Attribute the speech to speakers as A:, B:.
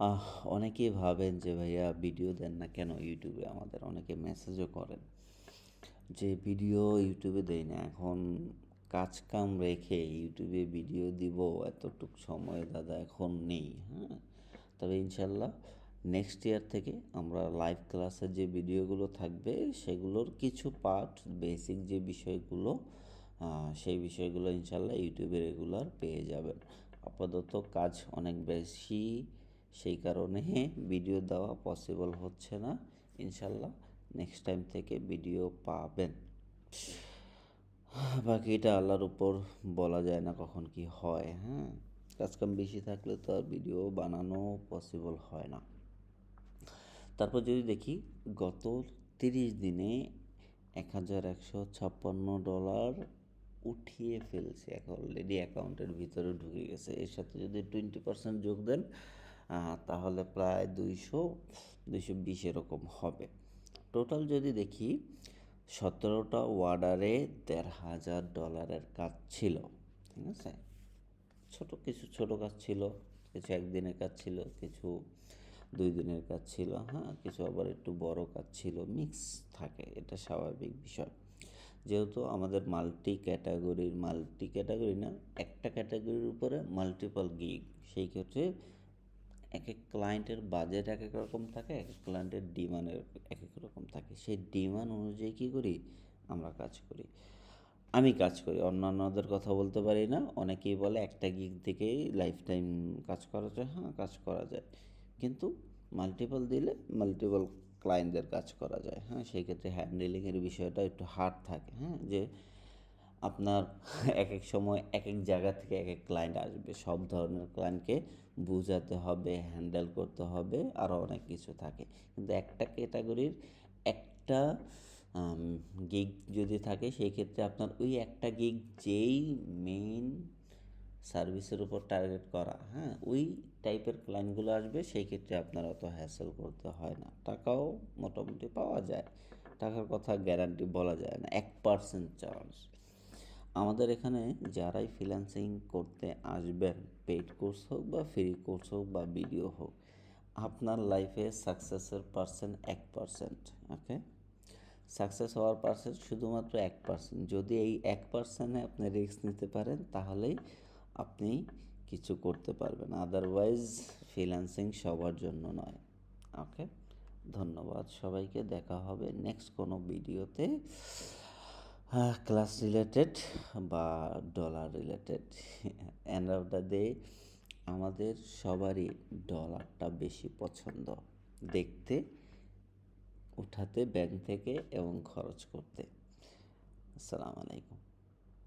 A: আহ, অনেকেই ভাবেন যে ভাইয়া ভিডিও দেন না কেন ইউটিউবে? আমাদের অনেকে মেসেজও করেন যে ভিডিও ইউটিউবে দেই না। এখন কাজ কাম রেখে ইউটিউবে ভিডিও দিব এতটুক সময় দাদা এখন নেই হ্যাঁ? তবে ইনশাল্লাহ নেক্সট ইয়ার থেকে আমরা লাইভ ক্লাসের যে ভিডিওগুলো থাকবে সেগুলোর কিছু পার্ট বেসিক যে বিষয়গুলো সেই বিষয়গুলো ইনশাল্লাহ ইউটিউবে রেগুলার পেয়ে যাবেন। আপাতত কাজ অনেক বেশি সেই কারণে ভিডিও দেওয়া পসিবল হচ্ছে না। ইনশাল্লাহ নেক্সট টাইম থেকে ভিডিও পাবেন। বাকিটা আল্লাহর উপর বলা যায় না কখন কি হয় হ্যাঁ? কাজকাম বেশি থাকলে তো আর ভিডিও বানানো পসিবল হয় না। তারপর যদি দেখি, গত তিরিশ দিনে এক হাজার একশো ছাপ্পান্ন ডলার উঠিয়ে ফেলছে। অলরেডি অ্যাকাউন্টের ভিতরে ঢুকে গেছে। এর সাথে যদি টোয়েন্টি পার্সেন্ট যোগ দেন তাহলে প্রায় দুইশো দুইশো বিশ এরকম হবে। টোটাল যদি দেখি, সতেরোটা ওয়ার্ডারে দেড় হাজার ডলারের কাজ ছিল, ঠিক আছে? ছোট কিছু, ছোট কাজ ছিল, কিছু একদিনের কাজ ছিল, কিছু দুই দিনের কাজ ছিল হ্যাঁ? কিছু আবার একটু বড় কাজ ছিল মিক্স থাকে, এটা স্বাভাবিক বিষয়। যেহেতু আমাদের মাল্টি ক্যাটাগরির মাল্টি ক্যাটাগরি না, একটা ক্যাটাগরির উপরে মাল্টিপল গিগ সেই ক্ষেত্রে এক এক ক্লায়েন্টের বাজেট এক এক রকম থাকে এক এক ক্লায়েন্টের ডিমান্ডের এক এক রকম থাকে। সেই ডিমান্ড অনুযায়ী কী করি? আমরা কাজ করি। আমি কাজ করি, অন্যান্যদের কথা বলতে পারি না। অনেকেই বলে একটা গিগ থেকেই লাইফ টাইম কাজ করা যায়। হ্যাঁ কাজ করা যায়। কিন্তু মাল্টিপল দিলে মাল্টিপল ক্লায়েন্টদের কাজ করা যায়। হ্যাঁ সেই ক্ষেত্রে হ্যান্ডেলিংয়ের বিষয়টা একটু হার্ড থাকে। হ্যাঁ যে আপনার এক এক সময় এক এক জায়গা থেকে এক এক ক্লায়েন্ট আসবে। সব ধরনের ক্লায়েন্টকে বোঝাতে হবে হ্যান্ডেল করতে হবে আরও অনেক কিছু থাকে। কিন্তু একটা ক্যাটাগরির একটা গিগ যদি থাকে, সেই ক্ষেত্রে আপনার ওই একটা গিগ যেই মেইন সার্ভিসের উপর টার্গেট করা হ্যাঁ? ওই টাইপের ক্লায়েন্টগুলো আসবে, সেই ক্ষেত্রে আপনার অত হ্যাসেল করতে হয় না। টাকাও মোটামুটি পাওয়া যায়। টাকার কথা গ্যারান্টি বলা যায় না। এক পার্সেন্ট চার্জ আমাদের এখানে যারাই ফ্রিল্যান্সিং করতে আসবেন পেইড কোর্স হোক বা ফ্রি কোর্স হোক বা ভিডিও হোক, আপনার লাইফে সাকসেসের পার্সেন্ট এক পার্সেন্ট ওকে সাকসেস হওয়ার পার্সেন্ট শুধুমাত্র এক পার্সেন্ট যদি এই এক পার্সেন্টে আপনি রিস্ক নিতে পারেন, তাহলেই আপনি কিছু করতে পারবেন। আদারওয়াইজ ফ্রিল্যান্সিং সবার জন্য নয় ওকে ধন্যবাদ সবাইকে। দেখা হবে নেক্সট কোনো ভিডিওতে ক্লাস রিলেটেড বা dollar related end of the day আমাদের সবারই ডলারটা বেশি পছন্দ। দেখতে, উঠাতে ব্যাংক থেকে এবং খরচ করতে। আসসালামু আলাইকুম।